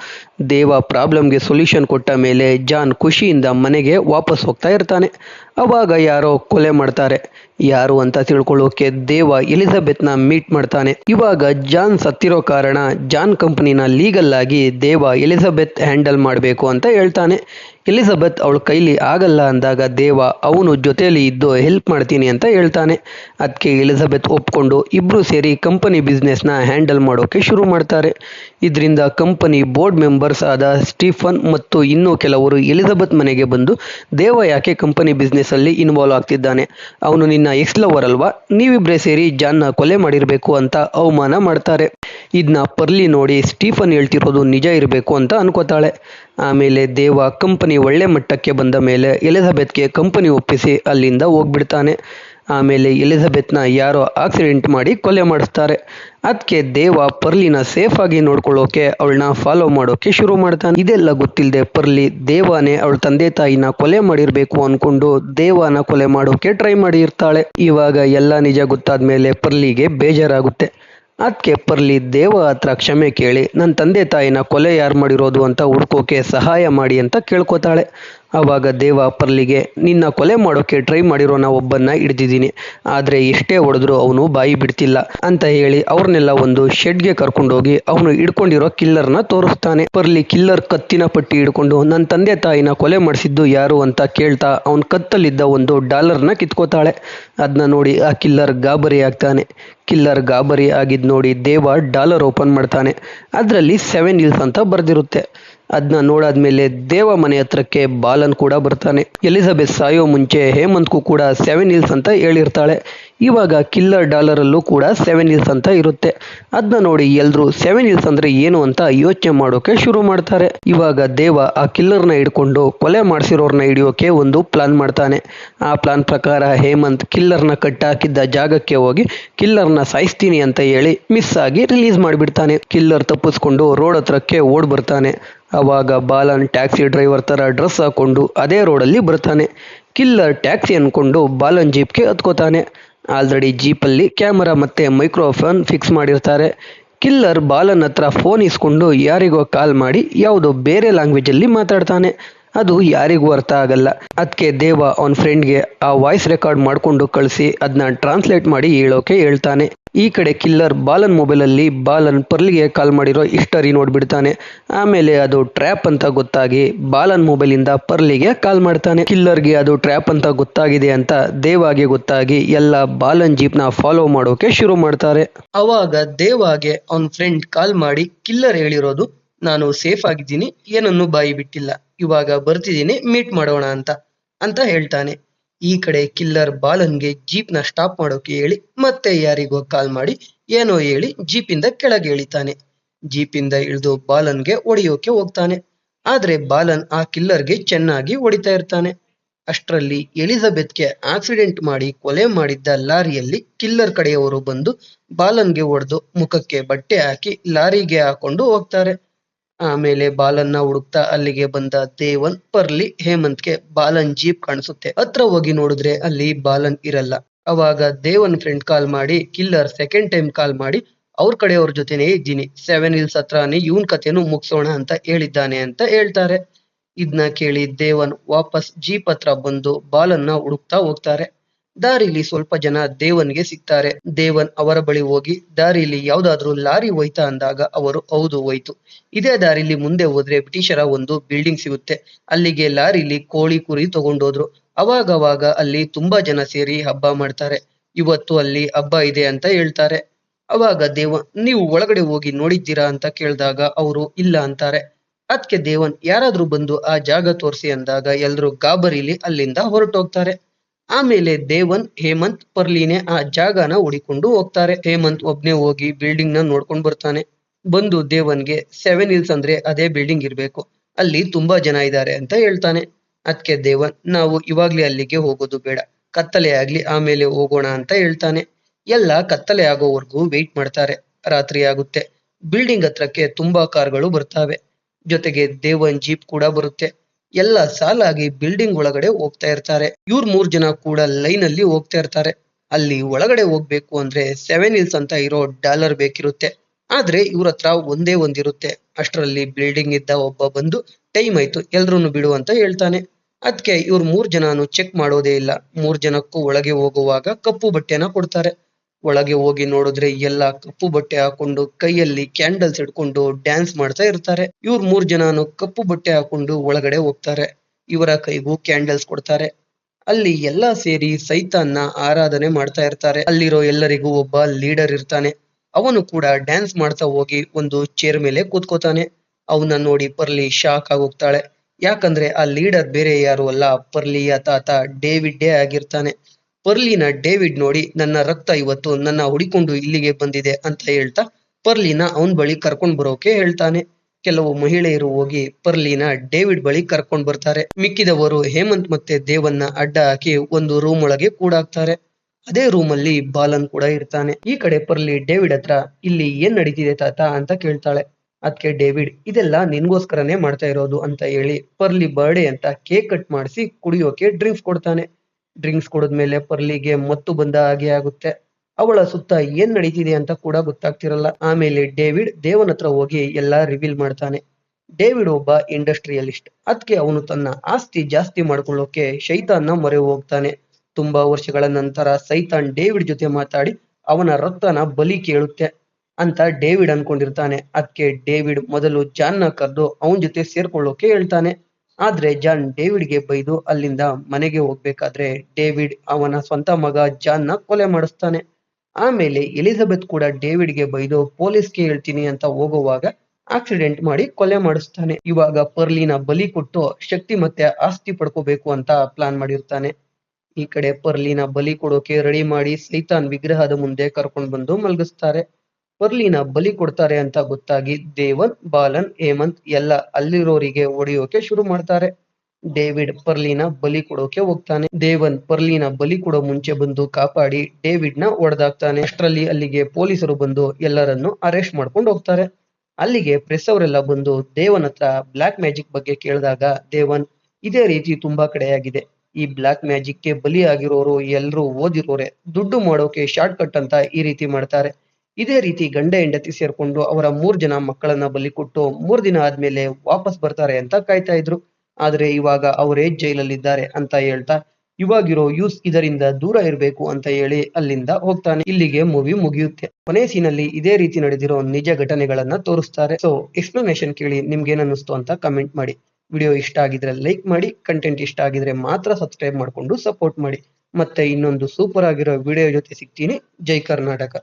ದೇವ ಪ್ರಾಬ್ಲಮ್ಗೆ ಸೊಲ್ಯೂಷನ್ ಕೊಟ್ಟ ಮೇಲೆ ಜಾನ್ ಖುಷಿಯಿಂದ ಮನೆಗೆ ವಾಪಸ್ ಹೋಗ್ತಾ ಇರ್ತಾನೆ. ಅವಾಗ ಯಾರೋ ಕೊಲೆ ಮಾಡ್ತಾರೆ. ಯಾರು ಅಂತ ತಿಳ್ಕೊಳ್ಳೋಕೆ ದೇವ ಎಲಿಜಬೆತ್ನ ಮೀಟ್ ಮಾಡ್ತಾನೆ. ಇವಾಗ ಜಾನ್ ಸತ್ತಿರೋ ಕಾರಣ ಜಾನ್ ಕಂಪನಿನ ಲೀಗಲ್ ಆಗಿ ದೇವ ಎಲಿಜಬೆತ್ ಹ್ಯಾಂಡಲ್ ಮಾಡಬೇಕು ಅಂತ ಹೇಳ್ತಾನೆ. ಎಲಿಜಬೆತ್ ಅವಳ ಕೈಲಿ ಆಗಲ್ಲ ಅಂದಾಗ, ದೇವ, ಅವನು ಜೊತೆಯಲ್ಲಿ ಇದ್ದು ಹೆಲ್ಪ್ ಮಾಡ್ತೀನಿ ಅಂತ ಹೇಳ್ತಾನೆ. ಅದಕ್ಕೆ ಎಲಿಜಬೆತ್ ಒಪ್ಕೊಂಡು ಇಬ್ಬರು ಸೇರಿ ಕಂಪನಿ ಬಿಸ್ನೆಸ್ನ ಹ್ಯಾಂಡಲ್ ಮಾಡೋಕೆ ಶುರು ಮಾಡ್ತಾರೆ. ಇದರಿಂದ ಕಂಪನಿ ಬೋರ್ಡ್ ಮೆಂಬರ್ಸ್ ಆದ ಸ್ಟೀಫನ್ ಮತ್ತು ಇನ್ನೂ ಕೆಲವರು ಎಲಿಜಬೆತ್ ಮನೆಗೆ ಬಂದು, ದೇವ ಯಾಕೆ ಕಂಪನಿ ಬಿಸ್ನೆಸ್ಸಲ್ಲಿ ಇನ್ವಾಲ್ವ್ ಆಗ್ತಿದ್ದಾನೆ? ಅವನು ನಿನ್ನ ಎಕ್ಸ್ ಲವರ್ ಅಲ್ವಾ? ನೀವಿಬ್ಬರೇ ಸೇರಿ ಜಾನ್ನ ಕೊಲೆ ಮಾಡಿರಬೇಕು ಅಂತ ಅವಮಾನ ಮಾಡ್ತಾರೆ. ಇದನ್ನ ಪರ್ಲಿ ನೋಡಿ ಸ್ಟೀಫನ್ ಹೇಳ್ತಿರೋದು ನಿಜ ಇರಬೇಕು ಅಂತ ಅನ್ಕೋತಾಳೆ. ಆಮೇಲೆ ದೇವ ಕಂಪನಿ ಒಳ್ಳೆ ಮಟ್ಟಕ್ಕೆ ಬಂದ ಮೇಲೆ ಎಲಿಜಬೆತ್ಗೆ ಕಂಪನಿ ಒಪ್ಪಿಸಿ ಅಲ್ಲಿಂದ ಹೋಗ್ಬಿಡ್ತಾನೆ. ಆಮೇಲೆ ಎಲಿಜಬೆತ್ನ ಯಾರೋ ಆಕ್ಸಿಡೆಂಟ್ ಮಾಡಿ ಕೊಲೆ ಮಾಡಿಸ್ತಾರೆ. ಅದಕ್ಕೆ ದೇವ ಪರ್ಲಿನ ಸೇಫ್ ಆಗಿ ನೋಡ್ಕೊಳ್ಳೋಕೆ ಅವಳನ್ನ ಫಾಲೋ ಮಾಡೋಕೆ ಶುರು ಮಾಡ್ತಾನೆ. ಇದೆಲ್ಲ ಗೊತ್ತಿಲ್ಲದೆ ಪರ್ಲಿ ದೇವಾನೇ ಅವಳ ತಂದೆ ತಾಯಿನ ಕೊಲೆ ಮಾಡಿರ್ಬೇಕು ಅನ್ಕೊಂಡು ದೇವಾನ ಕೊಲೆ ಮಾಡೋಕೆ ಟ್ರೈ ಮಾಡಿರ್ತಾಳೆ. ಇವಾಗ ಎಲ್ಲ ನಿಜ ಗೊತ್ತಾದ್ಮೇಲೆ ಪರ್ಲಿಗೆ ಬೇಜಾರಾಗುತ್ತೆ. ಅದಕ್ಕೆ ಪರ್ಲಿ ದೇವ ಹತ್ರ ಕ್ಷಮೆ ಕೇಳಿ ನನ್ನ ತಂದೆ ತಾಯಿನ ಕೊಲೆ ಯಾರು ಮಾಡಿರೋದು ಅಂತ ಹುಡ್ಕೋಕೆ ಸಹಾಯ ಮಾಡಿ ಅಂತ ಕೇಳ್ಕೊತಾಳೆ. ಆವಾಗ ದೇವ ಪರ್ಲಿಗೆ ನಿನ್ನ ಕೊಲೆ ಮಾಡೋಕೆ ಟ್ರೈ ಮಾಡಿರೋನ ಒಬ್ಬನ್ನ ಹಿಡ್ದಿದ್ದೀನಿ, ಆದರೆ ಎಷ್ಟೇ ಹೊಡೆದ್ರು ಅವನು ಬಾಯಿ ಬಿಡ್ತಿಲ್ಲ ಅಂತ ಹೇಳಿ ಅವ್ರನ್ನೆಲ್ಲ ಒಂದು ಶೆಡ್ಗೆ ಕರ್ಕೊಂಡೋಗಿ ಅವನು ಹಿಡ್ಕೊಂಡಿರೋ ಕಿಲ್ಲರ್ನ ತೋರಿಸ್ತಾನೆ. ಪರ್ಲಿ ಕಿಲ್ಲರ್ ಕತ್ತಿನ ಪಟ್ಟಿ ಹಿಡ್ಕೊಂಡು ನನ್ನ ತಂದೆ ತಾಯಿನ ಕೊಲೆ ಮಾಡಿಸಿದ್ದು ಯಾರು ಅಂತ ಕೇಳ್ತಾ ಅವನ ಕತ್ತಲ್ಲಿದ್ದ ಒಂದು ಡಾಲರ್ನ ಕಿತ್ಕೋತಾಳೆ. ಅದನ್ನ ನೋಡಿ ಆ ಕಿಲ್ಲರ್ ಗಾಬರಿ ಆಗ್ತಾನೆ. ಕಿಲ್ಲರ್ ಗಾಬರಿ ಆಗಿದ್ ನೋಡಿ ದೇವ ಡಾಲರ್ ಓಪನ್ ಮಾಡ್ತಾನೆ. ಅದರಲ್ಲಿ ಸೆವೆನ್ ಇಲ್ಸ್ ಅಂತ ಬರೆದಿರುತ್ತೆ. ಅದನ್ನ ನೋಡಾದ್ಮೇಲೆ ದೇವ ಮನೆ ಹತ್ರಕ್ಕೆ ಬಾಲನ್ ಕೂಡ ಬರ್ತಾನೆ. ಎಲಿಜಬೆತ್ ಸಾಯೋ ಮುಂಚೆ ಹೇಮಂತ್ಗೂ ಕೂಡ ಸೆವೆನ್ ಇಲ್ಸ್ ಅಂತ ಹೇಳಿರ್ತಾಳೆ. ಇವಾಗ ಕಿಲ್ಲರ್ ಡಾಲರಲ್ಲೂ ಕೂಡ ಸೆವೆನ್ ಇಲ್ಸ್ ಅಂತ ಇರುತ್ತೆ. ಅದನ್ನ ನೋಡಿ ಎಲ್ಲರೂ ಸೆವೆನ್ ಇಲ್ಸ್ ಅಂದ್ರೆ ಏನು ಅಂತ ಯೋಚನೆ ಮಾಡೋಕೆ ಶುರು ಮಾಡ್ತಾರೆ. ಇವಾಗ ದೇವ ಆ ಕಿಲ್ಲರ್ನ ಹಿಡ್ಕೊಂಡು ಕೊಲೆ ಮಾಡಿಸಿರೋರ್ನ ಹಿಡಿಯೋಕೆ ಒಂದು ಪ್ಲಾನ್ ಮಾಡ್ತಾನೆ. ಆ ಪ್ಲಾನ್ ಪ್ರಕಾರ ಹೇಮಂತ್ ಕಿಲ್ಲರ್ನ ಕಟ್ಟಾಕಿದ್ದ ಜಾಗಕ್ಕೆ ಹೋಗಿ ಕಿಲ್ಲರ್ನ ಸಾಯಿಸ್ತೀನಿ ಅಂತ ಹೇಳಿ ಮಿಸ್ ಆಗಿ ರಿಲೀಸ್ ಮಾಡಿಬಿಡ್ತಾನೆ. ಕಿಲ್ಲರ್ ತಪ್ಪಿಸ್ಕೊಂಡು ರೋಡ್ ಹತ್ರಕ್ಕೆ ಓಡ್ ಬರ್ತಾನೆ. ಅವಾಗ ಬಾಲನ್ ಟ್ಯಾಕ್ಸಿ ಡ್ರೈವರ್ ಥರ ಡ್ರೆಸ್ ಹಾಕೊಂಡು ಅದೇ ರೋಡಲ್ಲಿ ಬರ್ತಾನೆ. ಕಿಲ್ಲರ್ ಟ್ಯಾಕ್ಸಿ ಅಂದ್ಕೊಂಡು ಬಾಲನ್ ಜೀಪ್ಗೆ ಹತ್ಕೋತಾನೆ. ಆಲ್ರೆಡಿ ಜೀಪಲ್ಲಿ ಕ್ಯಾಮರಾ ಮತ್ತೆ ಮೈಕ್ರೋಫೋನ್ ಫಿಕ್ಸ್ ಮಾಡಿರ್ತಾರೆ. ಕಿಲ್ಲರ್ ಬಾಲನ್ ಹತ್ರ ಫೋನ್ ಇಸ್ಕೊಂಡು ಯಾರಿಗೋ ಕಾಲ್ ಮಾಡಿ ಯಾವುದೋ ಬೇರೆ ಲ್ಯಾಂಗ್ವೇಜಲ್ಲಿ ಮಾತಾಡ್ತಾನೆ. ಅದು ಯಾರಿಗೂ ಅರ್ಥ ಆಗಲ್ಲ. ಅದಕ್ಕೆ ದೇವ ಅವನ ಫ್ರೆಂಡ್ಗೆ ಆ ವಾಯ್ಸ್ ರೆಕಾರ್ಡ್ ಮಾಡಿಕೊಂಡು ಕಳಿಸಿ ಅದನ್ನ ಟ್ರಾನ್ಸ್ಲೇಟ್ ಮಾಡಿ ಹೇಳೋಕೆ ಹೇಳ್ತಾನೆ. ಈ ಕಡೆ ಕಿಲ್ಲರ್ ಬಾಲನ್ ಮೊಬೈಲಲ್ಲಿ ಬಾಲನ್ ಪರ್ಲಿಗೆ ಕಾಲ್ ಮಾಡಿರೋ ಹಿಸ್ಟರಿ ನೋಡ್ಬಿಡ್ತಾನೆ. ಆಮೇಲೆ ಅದು ಟ್ರ್ಯಾಪ್ ಅಂತ ಗೊತ್ತಾಗಿ ಬಾಲನ್ ಮೊಬೈಲಿಂದ ಪರ್ಲಿಗೆ ಕಾಲ್ ಮಾಡ್ತಾನೆ. ಕಿಲ್ಲರ್ಗೆ ಅದು ಟ್ರ್ಯಾಪ್ ಅಂತ ಗೊತ್ತಾಗಿದೆ ಅಂತ ದೇವಾಗೆ ಗೊತ್ತಾಗಿ ಎಲ್ಲ ಬಾಲನ್ ಜೀಪ್ನ ಫಾಲೋ ಮಾಡೋಕೆ ಶುರು ಮಾಡ್ತಾರೆ. ಅವಾಗ ದೇವಾಗೆ ಅವನ್ ಫ್ರೆಂಡ್ ಕಾಲ್ ಮಾಡಿ ಕಿಲ್ಲರ್ ಹೇಳಿರೋದು, ನಾನು ಸೇಫ್ ಆಗಿದ್ದೀನಿ, ಏನನ್ನು ಬಾಯಿ ಬಿಟ್ಟಿಲ್ಲ. ಇವಾಗ ಬರ್ತಿದ್ದೀನಿ ಮೀಟ್ ಮಾಡೋಣ ಅಂತ. ಅಂತ ಹೇಳ್ತಾನೆ. ಈ ಕಡೆ ಕಿಲ್ಲರ್ ಜೀಪ್ನ ಸ್ಟಾಪ್ ಮಾಡೋಕೆ ಹೇಳಿ ಮತ್ತೆ ಯಾರಿಗೋ ಕಾಲ್ ಮಾಡಿ ಏನೋ ಹೇಳಿ ಜೀಪಿಂದ ಕೆಳಗೆ ಇಳಿತಾನೆ. ಜೀಪಿಂದ ಇಳಿದು ಬಾಲನ್ಗೆ ಹೊಡೆಯೋಕೆ ಹೋಗ್ತಾನೆ. ಆದ್ರೆ ಬಾಲನ್ ಆ ಕಿಲ್ಲರ್ಗೆ ಚೆನ್ನಾಗಿ ಹೊಡಿತಾ ಇರ್ತಾನೆ. ಅಷ್ಟರಲ್ಲಿ ಎಲಿಜಬೆತ್ಗೆ ಆಕ್ಸಿಡೆಂಟ್ ಮಾಡಿ ಕೊಲೆ ಮಾಡಿದ್ದ ಲಾರಿಯಲ್ಲಿ ಕಿಲ್ಲರ್ ಕಡೆಯವರು ಬಂದು ಬಾಲನ್ಗೆ ಹೊಡೆದು ಮುಖಕ್ಕೆ ಬಟ್ಟೆ ಹಾಕಿ ಲಾರಿಗೆ ಹಾಕೊಂಡು ಹೋಗ್ತಾರೆ. ಆಮೇಲೆ ಬಾಲನ್ನ ಹುಡುಕ್ತಾ ಅಲ್ಲಿಗೆ ಬಂದ ದೇವನ್ ಪರ್ಲಿ ಹೇಮಂತ್ಗೆ ಬಾಲನ್ ಜೀಪ್ ಕಾಣಿಸುತ್ತೆ. ಹತ್ರ ಹೋಗಿ ನೋಡಿದ್ರೆ ಅಲ್ಲಿ ಬಾಲನ್ ಇರಲ್ಲ. ಅವಾಗ ದೇವನ್ ಫ್ರೆಂಡ್ ಕಾಲ್ ಮಾಡಿ ಕಿಲ್ಲರ್ ಸೆಕೆಂಡ್ ಟೈಮ್ ಕಾಲ್ ಮಾಡಿ, ಅವ್ರ ಕಡೆಯವ್ರ ಜೊತೆನೇ ಇದ್ದೀನಿ. ಸೆವೆನ್ ಹಿಲ್ಸ್ ಹತ್ರನೇ ಇವನ್ ಕಥೆನೂ ಮುಗಿಸೋಣ ಅಂತ ಹೇಳಿದ್ದಾನೆ ಅಂತ ಹೇಳ್ತಾರೆ. ಇದನ್ನ ಕೇಳಿ ದೇವನ್ ವಾಪಸ್ ಜೀಪ್ ಹತ್ರ ಬಂದು ಬಾಲನ್ನ ಹುಡುಕ್ತಾ ಹೋಗ್ತಾರೆ. ದಾರಿಲಿ ಸ್ವಲ್ಪ ಜನ ದೇವನ್ಗೆ ಸಿಗ್ತಾರೆ. ದೇವನ್ ಅವರ ಬಳಿ ಹೋಗಿ ದಾರಿಲಿ ಯಾವ್ದಾದ್ರು ಲಾರಿ ಹೋಯ್ತಾ ಅಂದಾಗ ಅವರು, ಹೌದು, ಹೋಯ್ತು. ಇದೇ ದಾರಿಲಿ ಮುಂದೆ ಹೋದ್ರೆ ಬ್ರಿಟಿಷರ ಒಂದು ಬಿಲ್ಡಿಂಗ್ ಸಿಗುತ್ತೆ. ಅಲ್ಲಿಗೆ ಲಾರಿಲಿ ಕೋಳಿ ಕುರಿ ತಗೊಂಡೋದ್ರು. ಅವಾಗವಾಗ ಅಲ್ಲಿ ತುಂಬಾ ಜನ ಸೇರಿ ಹಬ್ಬ ಮಾಡ್ತಾರೆ. ಇವತ್ತು ಅಲ್ಲಿ ಹಬ್ಬ ಇದೆ ಅಂತ ಹೇಳ್ತಾರೆ. ಅವಾಗ ದೇವನ್, ನೀವು ಒಳಗಡೆ ಹೋಗಿ ನೋಡಿದ್ದೀರಾ ಅಂತ ಕೇಳಿದಾಗ ಅವರು, ಇಲ್ಲ ಅಂತಾರೆ. ಅದಕ್ಕೆ ದೇವನ್, ಯಾರಾದ್ರೂ ಬಂದು ಆ ಜಾಗ ತೋರಿಸಿ ಅಂದಾಗ ಎಲ್ರು ಗಾಬರಿಲಿ ಅಲ್ಲಿಂದ ಹೊರಟೋಗ್ತಾರೆ. ಆಮೇಲೆ ದೇವನ್, ಹೇಮಂತ್, ಪರ್ಲಿನೇ ಆ ಜಾಗನ ಹುಡಿಕೊಂಡು ಹೋಗ್ತಾರೆ. ಹೇಮಂತ್ ಒಬ್ನೇ ಹೋಗಿ ಬಿಲ್ಡಿಂಗ್ನ ನೋಡ್ಕೊಂಡ್ ಬರ್ತಾನೆ. ಬಂದು ದೇವನ್ಗೆ ಸೆವೆನ್ ಹಿಲ್ಸ್ ಅಂದ್ರೆ ಅದೇ ಬಿಲ್ಡಿಂಗ್ ಇರ್ಬೇಕು. ಅಲ್ಲಿ ತುಂಬಾ ಜನ ಇದ್ದಾರೆ ಅಂತ ಹೇಳ್ತಾನೆ. ಅದಕ್ಕೆ ದೇವನ್, ನಾವು ಇವಾಗ್ಲೇ ಅಲ್ಲಿಗೆ ಹೋಗೋದು ಬೇಡ. ಕತ್ತಲೆ ಆಗ್ಲಿ ಆಮೇಲೆ ಹೋಗೋಣ ಅಂತ ಹೇಳ್ತಾನೆ. ಎಲ್ಲ ಕತ್ತಲೆ ಆಗೋವರೆಗೂ ವೆಯ್ಟ್ ಮಾಡ್ತಾರೆ. ರಾತ್ರಿ ಆಗುತ್ತೆ. ಬಿಲ್ಡಿಂಗ್ ಹತ್ರಕ್ಕೆ ತುಂಬಾ ಕಾರ್ಗಳು ಬರ್ತಾವೆ. ಜೊತೆಗೆ ದೇವನ್ ಜೀಪ್ ಕೂಡ ಬರುತ್ತೆ. ಎಲ್ಲ ಸಾಲಾಗಿ ಬಿಲ್ಡಿಂಗ್ ಒಳಗಡೆ ಹೋಗ್ತಾ ಇರ್ತಾರೆ. ಇವ್ರ್ ಮೂರ್ ಜನ ಕೂಡ ಲೈನ್ ಅಲ್ಲಿ ಹೋಗ್ತಾ ಇರ್ತಾರೆ. ಅಲ್ಲಿ ಒಳಗಡೆ ಹೋಗ್ಬೇಕು ಅಂದ್ರೆ ಸೆವೆನ್ ಹಿಲ್ಸ್ ಅಂತ ಇರೋ ಡಾಲರ್ ಬೇಕಿರುತ್ತೆ. ಆದ್ರೆ ಇವ್ರ ಹತ್ರ ಒಂದೇ ಒಂದಿರುತ್ತೆ. ಅಷ್ಟರಲ್ಲಿ ಬಿಲ್ಡಿಂಗ್ ಇದ್ದ ಒಬ್ಬ ಬಂದು ಟೈಮ್ ಆಯ್ತು, ಎಲ್ರೂನು ಬಿಡು ಅಂತ ಹೇಳ್ತಾನೆ. ಅದಕ್ಕೆ ಇವ್ರು ಮೂರ್ ಜನನು ಚೆಕ್ ಮಾಡೋದೇ ಇಲ್ಲ. ಮೂರ್ ಜನಕ್ಕೂ ಒಳಗೆ ಹೋಗುವಾಗ ಕಪ್ಪು ಬಟ್ಟೆನ ಕೊಡ್ತಾರೆ. ಒಳಗೆ ಹೋಗಿ ನೋಡಿದ್ರೆ ಎಲ್ಲ ಕಪ್ಪು ಬಟ್ಟೆ ಹಾಕೊಂಡು ಕೈಯಲ್ಲಿ ಕ್ಯಾಂಡಲ್ಸ್ ಹಿಡ್ಕೊಂಡು ಡ್ಯಾನ್ಸ್ ಮಾಡ್ತಾ ಇರ್ತಾರೆ. ಇವ್ರ ಮೂರ್ ಜನನು ಕಪ್ಪು ಬಟ್ಟೆ ಹಾಕೊಂಡು ಒಳಗಡೆ ಹೋಗ್ತಾರೆ. ಇವರ ಕೈಗೂ ಕ್ಯಾಂಡಲ್ಸ್ ಕೊಡ್ತಾರೆ. ಅಲ್ಲಿ ಎಲ್ಲಾ ಸೇರಿ ಸೈತಾನ್ನ ಆರಾಧನೆ ಮಾಡ್ತಾ ಇರ್ತಾರೆ. ಅಲ್ಲಿರೋ ಎಲ್ಲರಿಗೂ ಒಬ್ಬ ಲೀಡರ್ ಇರ್ತಾನೆ. ಅವನು ಕೂಡ ಡ್ಯಾನ್ಸ್ ಮಾಡ್ತಾ ಹೋಗಿ ಒಂದು ಚೇರ್ ಮೇಲೆ ಕೂತ್ಕೋತಾನೆ. ಅವನ್ನ ನೋಡಿ ಪರ್ಲಿ ಶಾಕ್ ಆಗೋಗ್ತಾಳೆ. ಯಾಕಂದ್ರೆ ಆ ಲೀಡರ್ ಬೇರೆ ಯಾರು ಅಲ್ಲ ಪರ್ಲಿಯ ತಾತ ಡೇವಿಡ್ ಡೇ ಆಗಿರ್ತಾನೆ. ಪರ್ಲಿನ ಡೇವಿಡ್ ನೋಡಿ, ನನ್ನ ರಕ್ತ ಇವತ್ತು ನನ್ನ ಹುಡಿಕೊಂಡು ಇಲ್ಲಿಗೆ ಬಂದಿದೆ ಅಂತ ಹೇಳ್ತಾ, ಪರ್ಲಿನ ಅವನ್ ಬಳಿ ಕರ್ಕೊಂಡ್ ಬರೋಕೆ ಹೇಳ್ತಾನೆ. ಕೆಲವು ಮಹಿಳೆಯರು ಹೋಗಿ ಪರ್ಲಿನ ಡೇವಿಡ್ ಬಳಿ ಕರ್ಕೊಂಡ್ ಬರ್ತಾರೆ. ಮಿಕ್ಕಿದವರು ಹೇಮಂತ್ ಮತ್ತೆ ದೇವನ್ನ ಅಡ್ಡ ಹಾಕಿ ಒಂದು ರೂಮ್ ಒಳಗೆ ಕೂಡಾಕ್ತಾರೆ ಅದೇ ರೂಮ್ ಅಲ್ಲಿ ಬಾಲನ್ ಕೂಡ ಇರ್ತಾನೆ. ಈ ಕಡೆ ಪರ್ಲಿ ಡೇವಿಡ್ ಹತ್ರ, ಇಲ್ಲಿ ಏನ್ ನಡೀತಿದೆ ತಾತ? ಅಂತ ಕೇಳ್ತಾಳೆ. ಅದಕ್ಕೆ ಡೇವಿಡ್, ಇದೆಲ್ಲ ನಿನ್ಗೋಸ್ಕರನೇ ಮಾಡ್ತಾ ಇರೋದು ಅಂತ ಹೇಳಿ ಪರ್ಲಿ ಬರ್ಡೇ ಅಂತ ಕೇಕ್ ಕಟ್ ಮಾಡಿಸಿ ಕುಡಿಯೋಕೆ ಡ್ರಿಂಕ್ಸ್ ಕೊಡ್ತಾನೆ. ಡ್ರಿಂಕ್ಸ್ ಕುಡಿದ್ಮೇಲೆ ಪರ್ಲಿಗೆ ಮತ್ತು ಬಂದ ಹಾಗೆ ಆಗುತ್ತೆ. ಅವಳ ಸುತ್ತ ಏನ್ ನಡೀತಿದೆ ಅಂತ ಕೂಡ ಗೊತ್ತಾಗ್ತಿರಲ್ಲ. ಆಮೇಲೆ ಡೇವಿಡ್ ದೇವನ ಹತ್ರ ಹೋಗಿ ಎಲ್ಲಾ ರಿವೀಲ್ ಮಾಡ್ತಾನೆ. ಡೇವಿಡ್ ಒಬ್ಬ ಇಂಡಸ್ಟ್ರಿಯಲಿಸ್ಟ್ ಅದಕ್ಕೆ ಅವನು ತನ್ನ ಆಸ್ತಿ ಜಾಸ್ತಿ ಮಾಡ್ಕೊಳ್ಳೋಕೆ ಶೈತಾನ್ನ ಮೊರೆ ಹೋಗ್ತಾನೆ. ತುಂಬಾ ವರ್ಷಗಳ ನಂತರ ಸೈತಾನ್ ಡೇವಿಡ್ ಜೊತೆ ಮಾತಾಡಿ ಅವನ ರಕ್ತನ ಬಲಿ ಕೇಳುತ್ತೆ ಅಂತ ಡೇವಿಡ್ ಅನ್ಕೊಂಡಿರ್ತಾನೆ. ಅದಕ್ಕೆ ಡೇವಿಡ್ ಮೊದಲು ಜಾನ್ನ ಕರೆದು ಅವನ ಜೊತೆ ಸೇರ್ಕೊಳ್ಳೋಕೆ ಹೇಳ್ತಾನೆ. ಆದ್ರೆ ಜಾನ್ ಡೇವಿಡ್ಗೆ ಬೈದು ಅಲ್ಲಿಂದ ಮನೆಗೆ ಹೋಗ್ಬೇಕಾದ್ರೆ ಡೇವಿಡ್ ಅವನ ಸ್ವಂತ ಮಗ ಜಾನ್ನ ಕೊಲೆ ಮಾಡಿಸ್ತಾನೆ. ಆಮೇಲೆ ಎಲಿಜಬೆತ್ ಕೂಡ ಡೇವಿಡ್ಗೆ ಬೈದು, ಪೊಲೀಸ್ಗೆ ಹೇಳ್ತೀನಿ ಅಂತ ಹೋಗುವಾಗ ಆಕ್ಸಿಡೆಂಟ್ ಮಾಡಿ ಕೊಲೆ ಮಾಡಿಸ್ತಾನೆ. ಇವಾಗ ಪರ್ಲಿನ ಬಲಿ ಕೊಟ್ಟು ಶಕ್ತಿ ಮತ್ತೆ ಆಸ್ತಿ ಪಡ್ಕೋಬೇಕು ಅಂತ ಪ್ಲಾನ್ ಮಾಡಿರ್ತಾನೆ. ಈ ಕಡೆ ಪರ್ಲಿನ ಬಲಿ ಕೊಡೋಕೆ ರೆಡಿ ಮಾಡಿ ಸೈತಾನ್ ವಿಗ್ರಹದ ಮುಂದೆ ಕರ್ಕೊಂಡ್ ಬಂದು ಮಲಗಿಸ್ತಾರೆ. ಪರ್ಲಿನ ಬಲಿ ಕೊಡ್ತಾರೆ ಅಂತ ಗೊತ್ತಾಗಿ ದೇವನ್, ಬಾಲನ್, ಹೇಮಂತ್ ಎಲ್ಲ ಅಲ್ಲಿರೋರಿಗೆ ಹೊಡೆಯೋಕೆ ಶುರು ಮಾಡ್ತಾರೆ. ಡೇವಿಡ್ ಪರ್ಲಿನ ಬಲಿ ಕೊಡೋಕೆ ಹೋಗ್ತಾನೆ. ದೇವನ್ ಪರ್ಲಿನ ಬಲಿ ಕೊಡೋ ಮುಂಚೆ ಬಂದು ಕಾಪಾಡಿ ಡೇವಿಡ್ನ ಒಡೆದಾಕ್ತಾನೆ ಅಷ್ಟರಲ್ಲಿ ಅಲ್ಲಿಗೆ ಪೊಲೀಸರು ಬಂದು ಎಲ್ಲರನ್ನು ಅರೆಸ್ಟ್ ಮಾಡ್ಕೊಂಡು ಹೋಗ್ತಾರೆ. ಅಲ್ಲಿಗೆ ಪ್ರೆಸ್ ಅವರೆಲ್ಲ ಬಂದು ದೇವನ್ ಹತ್ರ ಬ್ಲಾಕ್ ಮ್ಯಾಜಿಕ್ ಬಗ್ಗೆ ಕೇಳಿದಾಗ ದೇವನ್, ಇದೇ ರೀತಿ ತುಂಬಾ ಕಡೆಯಾಗಿದೆ. ಈ ಬ್ಲಾಕ್ ಮ್ಯಾಜಿಕ್ಗೆ ಬಲಿ ಆಗಿರೋರು ಎಲ್ರು ಓದಿರೋರೆ, ದುಡ್ಡು ಮಾಡೋಕೆ ಶಾರ್ಟ್ ಕಟ್ ಅಂತ ಈ ರೀತಿ ಮಾಡ್ತಾರೆ. ಇದೇ ರೀತಿ ಗಂಡ ಹೆಂಡತಿ ಸೇರ್ಕೊಂಡು ಅವರ ಮೂರ್ ಜನ ಮಕ್ಕಳನ್ನ ಬಲಿ ಕೊಟ್ಟು ಮೂರ್ ದಿನ ಆದ್ಮೇಲೆ ವಾಪಸ್ ಬರ್ತಾರೆ ಅಂತ ಕಾಯ್ತಾ ಇದ್ರು. ಆದ್ರೆ ಇವಾಗ ಅವರೇ ಜೈಲಲ್ಲಿದ್ದಾರೆ ಅಂತ ಹೇಳ್ತಾ ಇವಾಗಿರೋ ಯೂಸ್ ಇದರಿಂದ ದೂರ ಇರಬೇಕು ಅಂತ ಹೇಳಿ ಅಲ್ಲಿಂದ ಹೋಗ್ತಾನೆ. ಇಲ್ಲಿಗೆ ಮೂವಿ ಮುಗಿಯುತ್ತೆ. ಕೊನೆ ಸೀನಲ್ಲಿ ಇದೇ ರೀತಿ ನಡೆದಿರೋ ನಿಜ ಘಟನೆಗಳನ್ನ ತೋರಿಸ್ತಾರೆ. ಸೊ ಎಕ್ಸ್ಪ್ಲನೇಷನ್ ಕೇಳಿ ನಿಮ್ಗೆ ಏನನ್ನಿಸ್ತು ಅಂತ ಕಮೆಂಟ್ ಮಾಡಿ. ವಿಡಿಯೋ ಇಷ್ಟ ಆಗಿದ್ರೆ ಲೈಕ್ ಮಾಡಿ ಕಂಟೆಂಟ್ ಇಷ್ಟ ಆಗಿದ್ರೆ ಮಾತ್ರ ಸಬ್ಸ್ಕ್ರೈಬ್ ಮಾಡ್ಕೊಂಡು ಸಪೋರ್ಟ್ ಮಾಡಿ. ಮತ್ತೆ ಇನ್ನೊಂದು ಸೂಪರ್ ಆಗಿರೋ ವಿಡಿಯೋ ಜೊತೆ ಸಿಗ್ತೀನಿ. ಜೈ ಕರ್ನಾಟಕ.